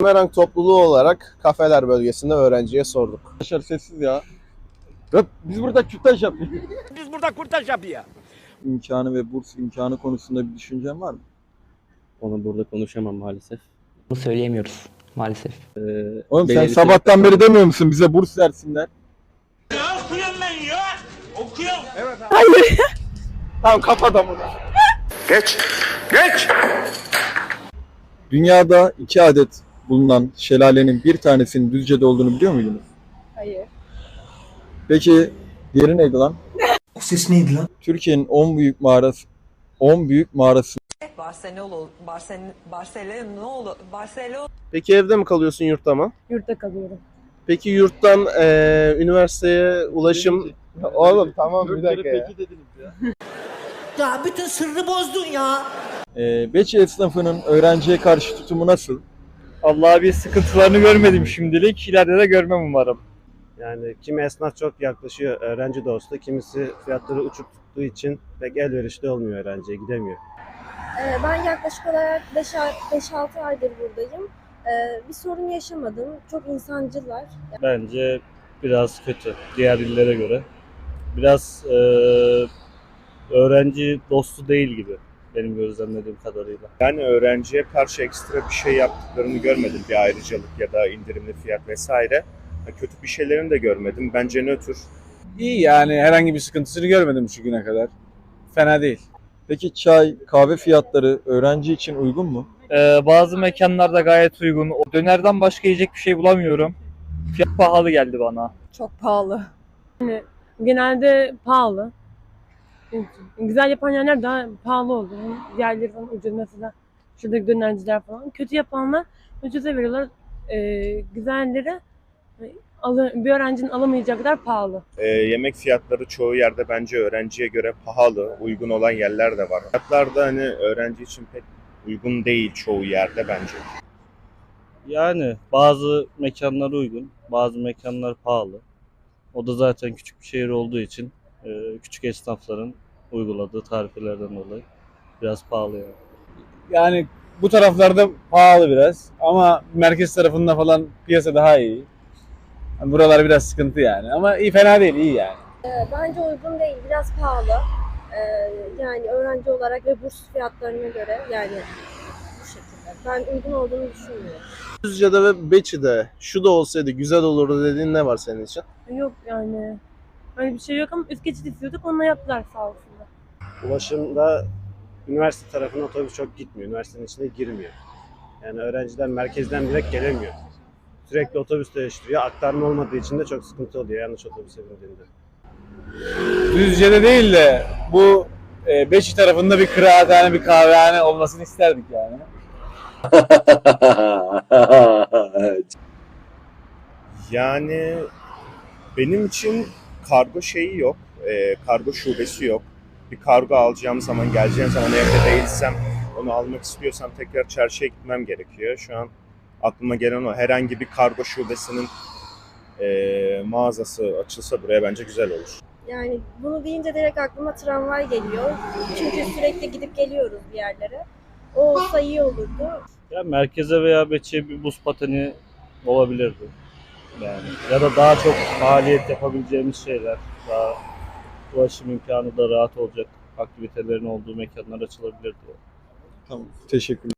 Bumerang topluluğu olarak kafeler bölgesinde öğrenciye sorduk. Arkadaşlar sessiz ya. Biz burada kürtaj yapıyoruz. Biz burada kurtaş yapıyor. İmkanı ve burs imkanı konusunda bir düşüncen var mı? Onu burada konuşamam maalesef. Bunu söyleyemiyoruz maalesef. Ee, Oğlum sen belirli sabahtan beri demiyor musun bize burs versinler? Okuyorum ben ya. Okuyorum. Tamam kapat bunu. Geç. Geç. Dünyada iki adet bulunan şelalenin bir tanesinin Düzce'de olduğunu biliyor muydunuz? Hayır. Peki diğeri neydi lan? O ses neydi lan? Türkiye'nin 10 büyük mağarası 10 büyük mağarası Barcelona, Barcelona, Barcelona, Barcelona. Peki evde mi kalıyorsun yurtta mı? Yurtta kalıyorum. Peki yurttan eee, üniversiteye ulaşım... Oğlum tamam bir dakika ya. Ya bütün sırrı bozdun ya. Ee, Beçi esnafının öğrenciye karşı tutumu nasıl? Allah'a bir sıkıntılarını görmedim şimdilik. İleride de görmem umarım. Yani kimi esnaf çok yaklaşıyor öğrenci dostu, kimisi fiyatları uçuk tuttuğu için pek elverişli olmuyor öğrenciye, gidemiyor. Ee, ben yaklaşık olarak 5-6 aydır buradayım. Ee, bir sorun yaşamadım. Çok insancılar. Bence biraz kötü diğer illere göre. Biraz eee, öğrenci dostu değil gibi benim gözlemlediğim kadarıyla. Yani öğrenciye karşı ekstra bir şey yaptıklarını görmedim. Bir ayrıcalık ya da indirimli fiyat vesaire. Kötü bir şeylerini de görmedim. Bence nötr. İyi yani herhangi bir sıkıntısını görmedim şu güne kadar. Fena değil. Peki çay, kahve fiyatları öğrenci için uygun mu? Eee, bazı mekanlarda gayet uygun. O dönerden başka yiyecek bir şey bulamıyorum. Fiyat pahalı geldi bana. Çok pahalı. Yani genelde pahalı. Güzel yapan yerler daha pahalı oluyor. Hani Diğerleri falan ucuz mesela. Şuradaki dönerciler falan. Kötü yapanlar ucuza veriyorlar. Ee, güzelleri e, alı, bir öğrencinin alamayacağı kadar pahalı. Ee, yemek fiyatları çoğu yerde bence öğrenciye göre pahalı. Uygun olan yerler de var. Fiyatlar da hani öğrenci için pek uygun değil çoğu yerde bence. Yani bazı mekanlar uygun, bazı mekanlar pahalı. O da zaten küçük bir şehir olduğu için küçük esnafların uyguladığı tarifelerden dolayı biraz pahalı yani. Yani bu taraflarda pahalı biraz ama merkez tarafında falan piyasa daha iyi. Yani buralar biraz sıkıntı yani ama iyi fena değil iyi yani. Ee, bence uygun değil. Biraz pahalı. Ee, yani öğrenci olarak ve burs fiyatlarına göre yani bu şekilde. Ben uygun olduğunu düşünmüyorum. Düzce'de ve Beçi'de şu da olsaydı güzel olurdu dediğin ne var senin için? Yok yani. Öyle bir şey yok ama üst geçit istiyorduk onunla yaptılar sağ olsunlar. Ulaşımda üniversite tarafına otobüs çok gitmiyor, üniversitenin içine girmiyor. Yani öğrenciler merkezden direkt gelemiyor. Sürekli otobüs değiştiriyor. Aktarma olmadığı için de çok sıkıntı oluyor yanlış otobüse bindiğinde. Düzce'de değil de bu e, Beşi tarafında bir kıraathane bir kahvehane olmasını isterdik yani. Yani benim için kargo şeyi yok. Ee, kargo şubesi yok. Bir kargo alacağım zaman, geleceğim zaman evde değilsem, onu almak istiyorsam tekrar çarşıya gitmem gerekiyor. Şu an aklıma gelen o. Herhangi bir kargo şubesinin ee, mağazası açılsa buraya bence güzel olur. Yani bunu deyince direkt aklıma tramvay geliyor. Çünkü sürekli gidip geliyoruz bir yerlere. O olsa iyi olurdu. Ya merkeze veya Beçi'ye bir buz pateni olabilirdi. Yani ya da daha çok maliyet yapabileceğimiz şeyler, daha ulaşım imkanı da rahat olacak aktivitelerin olduğu mekanlar açılabilirdi. Tamam. Teşekkürler.